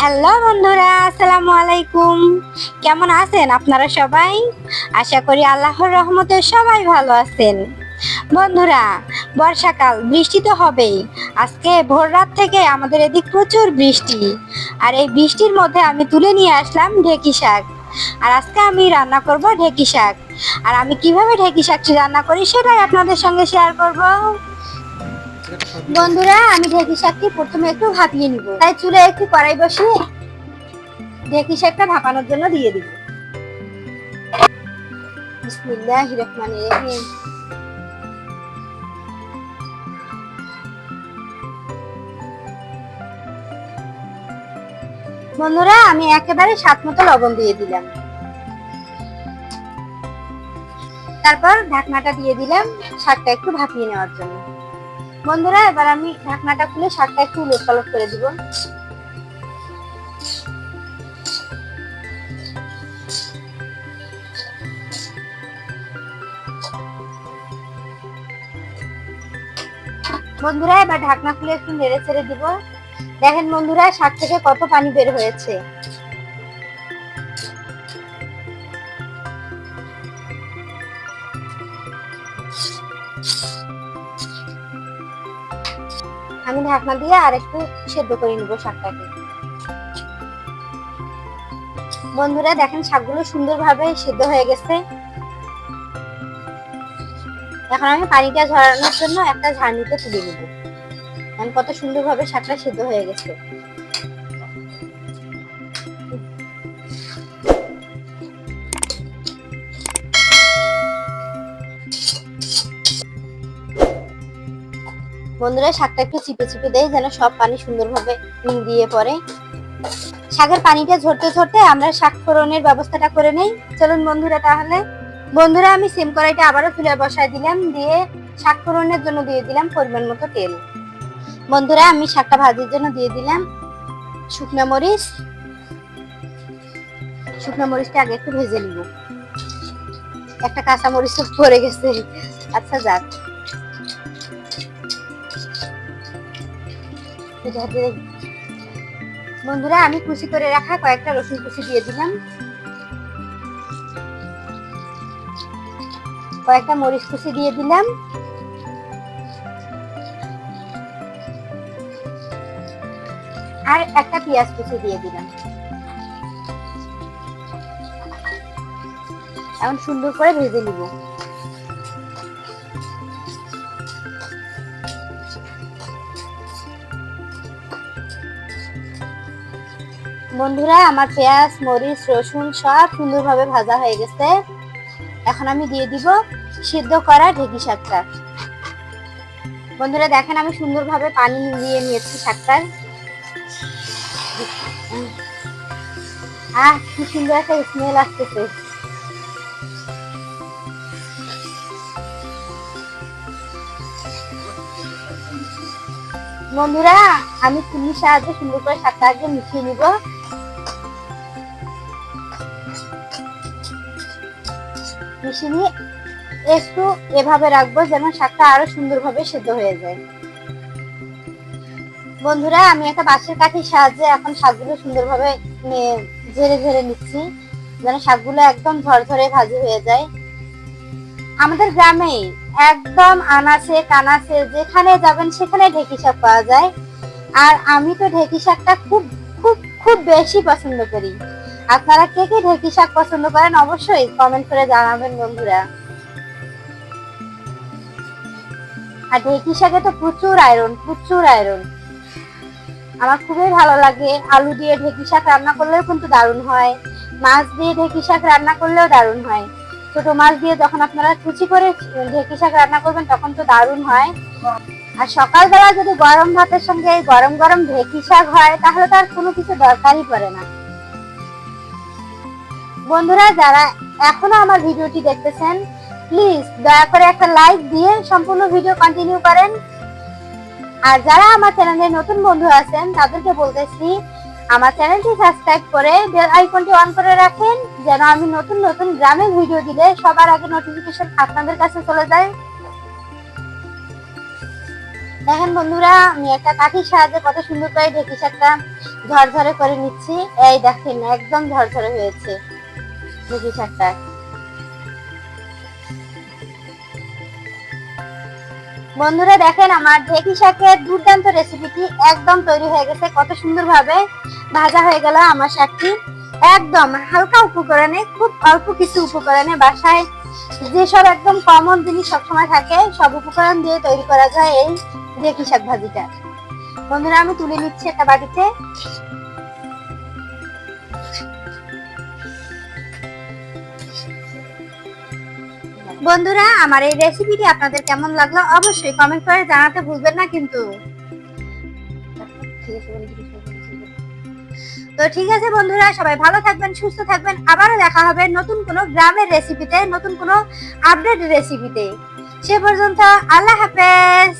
Hello বন্ধুরা, আসসালামু আলাইকুম। কেমন আছেন আপনারা সবাই? আশা করি আল্লাহর রহমতে সবাই ভালো আছেন। বন্ধুরা, বর্ষাকাল, বৃষ্টি তো হবেই। আজকে ভোর রাত থেকে আমাদের এদিক প্রচুর বৃষ্টি। আর এই বৃষ্টির মধ্যে আমি তুলে নিয়ে আসলাম ঢেকি শাক। আর আজকে আমি রান্না করব ঢেকি শাক। আর আমি কীভাবে ঢেকি শাকটি রান্না করি সেটাই আপনাদের সঙ্গে শেয়ার করব। বন্ধুরা, আমি ঢেকি শাকটি প্রথমে একটু ভাপিয়ে নিব। তাই চুলে একটু কড়াই বসিয়ে ঢেকি শাকটা ভাপানোর জন্য দিয়ে দিব। বন্ধুরা, আমি একেবারে সাত মতো লবণ দিয়ে দিলাম। তারপর ঢাকনাটা দিয়ে দিলাম শাকটা একটু ভাপিয়ে নেওয়ার জন্য। বন্ধুরা, এবার আমি ঢাকনাটা খুলে শাকটা একটু উলট পালট করে দিব। বন্ধুরা, এবার ঢাকনা খুলে একটু নেড়ে ছেড়ে দিব। দেখেন বন্ধুরা, শাক থেকে কত পানি বের হয়েছে। আমি ঢাকনা দিয়ে আর একটু সেদ্ধ করে নিব শাকটাকে। বন্ধুরা, দেখেন শাকগুলো সুন্দরভাবে সেদ্ধ হয়ে গেছে। এখন আমি পানিটা ঝরানোর জন্য একটা ঝাড়নিতে তুলে নিব। কত সুন্দরভাবে শাকটা সেদ্ধ হয়ে গেছে। বন্ধুরা, শাকটা একটু চিপে চিপে দেয় যেন সব পানি সুন্দরভাবে দিয়ে পড়ে। শাকের পানিটা ঝরতে ঝরতে আমরা শাক ফোড়নের ব্যবস্থাটা করে নেই। চলুন বন্ধুরা তাহলে। বন্ধুরা, আমি সেম কড়াইটা আবারও চুলে বসায় দিলাম, দিয়ে শাক ফোড়নের জন্য দিয়ে দিলাম পরিমাণ মতো তেল। বন্ধুরা, আমি শাকটা ভাজির জন্য দিয়ে দিলাম শুকনো মরিচ। শুকনো মরিচটা আগে একটু ভেজে নিব। একটা কাঁচা মরিচ পড়ে গেছে। আচ্ছা যাক। বন্ধুরা, আমি কুচি করে রাখা কয়েকটা রসুন কুচি দিয়ে দিলাম। কয়েকটা মরিচ কুচি দিয়ে দিলাম। আর একটা পেঁয়াজ কুচি দিয়ে দিলাম। এখন সুন্দর করে ভেজে নিব। বন্ধুরা, আমার পেঁয়াজ, মরিচ, রসুন সব সুন্দরভাবে ভাজা হয়ে গেছে। এখন আমি দিয়ে দিব সিদ্ধ করা ঢেকি শাকটা। বন্ধুরা, দেখেন আমি সুন্দরভাবে পানি দিয়ে নিয়েছি শাকটার আহ, কি সুন্দর একটা স্মেল আসতেছে। বন্ধুরা, আমি চুলির সাহায্যে সুন্দর করে শাকটা আগে মিশিয়ে নিব। মিশিয়ে নিয়ে একটু এভাবে রাখব যেন শাকটা আরও সুন্দরভাবে সেদ্ধ হয়ে যায়। বন্ধুরা, আমি একটা বাঁশের কাঠির সাহায্যে এখন শাকগুলো সুন্দরভাবে ঝেড়ে ঝেড়ে নিচ্ছি, যেন শাকগুলো একদম ঝরঝরে ভাজি হয়ে যায়। আমাদের গ্রামে একদম আনাচে, কানাচে, যেখানে যাবেন সেখানে ঢেকি শাক পাওয়া যায়। আর আমি তো ঢেকি শাকটা খুব খুব খুব বেশি পছন্দ করি। আপনারা কে কে ঢেকি শাক পছন্দ করেন অবশ্যই কমেন্ট করে জানাবেন বন্ধুরা। আর ঢেকি শাকে তো প্রচুর আয়রন প্রচুর আয়রন আমার খুবই ভালো লাগে। আলু দিয়ে ঢেকি শাক রান্না করলেও কিন্তু দারুণ হয়। মাছ দিয়ে ঢেকি শাক রান্না করলেও দারুণ হয়। ছোট মাছ দিয়ে যখন আপনারা কুচি করে ঢেকি শাক রান্না করবেন, তখন তো দারুণ হয়। আর সকালবেলা যদি গরম ভাতের সঙ্গে গরম গরম ঢেকি শাক হয়, তাহলে তার কোনো কিছু দরকারই পড়ে না। বন্ধুরা, যারা এখনও আমার ভিডিওটি দেখতেছেন প্লিজ দয়া করে একটা লাইক দিয়ে সম্পূর্ণ ভিডিও কন্টিনিউ করেন। আর যারা আমার চ্যানেলে নতুন বন্ধু আছেন, তাদেরকে বলতেছি, আমার চ্যানেলটি সাবস্ক্রাইব করে বেল আইকনটি অন করে রাখেন, যেন আমি নতুন নতুন গ্রামে ভিডিও দিলে সবার আগে নোটিফিকেশন আপনাদের কাছে চলে যায়। দেখেন বন্ধুরা, আমি একটা কাঠির সাহায্যে কত সুন্দর করে ঢেকি শাকটা ঝরঝরে করে নিচ্ছি। এই দেখেন, একদম ঝরঝরে হয়েছে। ঢেকি শাকটা বন্ধুরা দেখেন আমার ঢেকি শাকের দুর্দান্ত রেসিপিটি একদম তৈরি হয়ে গেছে। কত সুন্দরভাবে ভাজা হয়ে গেল আমার শাকটি। একদম হালকা উপকরণে, খুব অল্প কিছু উপকরণে বাসায় যেসব একদম কমন জিনিস সবসময় থাকে, সব উপকরণ দিয়ে তৈরি করা যায় এই ঢেকি শাক ভাজিটা। বন্ধুরা আমি তুলে নিচ্ছি একটা বাটিতে। বন্ধুরা, আমার এই রেসিপিটি আপনাদের কেমন লাগল অবশ্যই কমেন্ট করে জানাতে ভুলবেন না কিন্তু। তো ঠিক আছে বন্ধুরা, সবাই ভালো থাকবেন, সুস্থ থাকবেন। আবারও দেখা হবে নতুন কোনো গ্রামের রেসিপিতে নতুন কোনো আপডেট রেসিপিতে সে পর্যন্ত আল্লাহ হাফেজ।